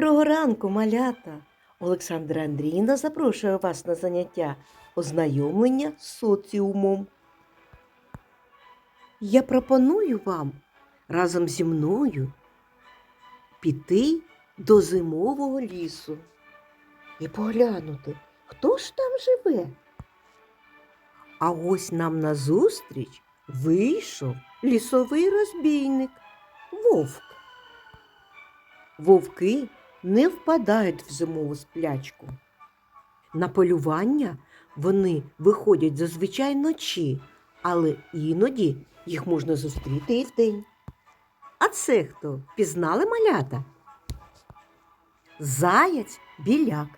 Доброго ранку, малята! Олександра Андріївна запрошує вас на заняття ознайомлення з соціумом. Я пропоную вам разом зі мною піти до зимового лісу і поглянути, хто ж там живе. А ось нам назустріч вийшов лісовий розбійник вовк. Вовки не впадають в зимову сплячку. На полювання вони виходять зазвичай вночі, але іноді їх можна зустріти і вдень. А це хто? Пізнали малята? Заяць біляк.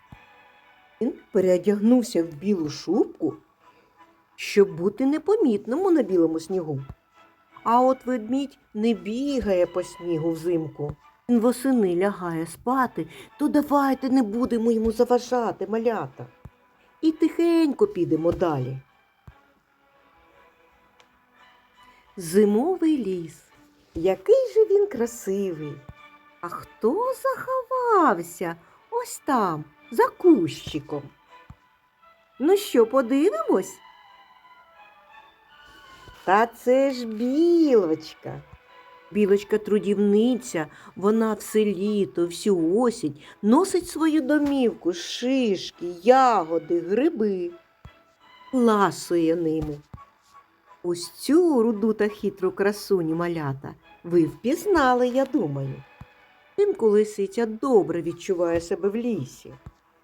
Він переодягнувся в білу шубку, щоб бути непомітному на білому снігу. А от ведмідь не бігає по снігу взимку. Він восени лягає спати, то давайте не будемо йому заважати, малята. І тихенько підемо далі. Зимовий ліс. Який же він красивий. А хто заховався ось там, за кущиком? Ну що, подивимось? Та це ж білочка. Білочка трудівниця, вона все літо, всю осінь носить свою домівку, шишки, ягоди, гриби, ласує ними. Ось цю руду та хитру красуню малята ви впізнали, я думаю. Тимку лисиця добре відчуває себе в лісі.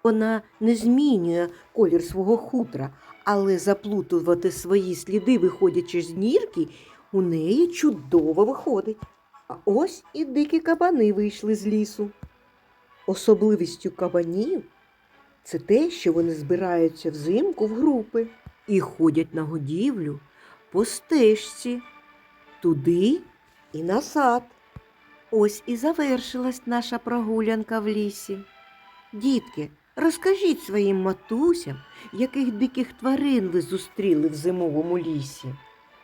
Вона не змінює колір свого хутра, але заплутувати свої сліди, виходячи з нірки, у неї чудово виходить. А ось і дикі кабани вийшли з лісу. Особливістю кабанів це те, що вони збираються взимку в групи і ходять на годівлю по стежці туди і назад. Ось і завершилась наша прогулянка в лісі. Дітки, розкажіть своїм матусям, яких диких тварин ви зустріли в зимовому лісі.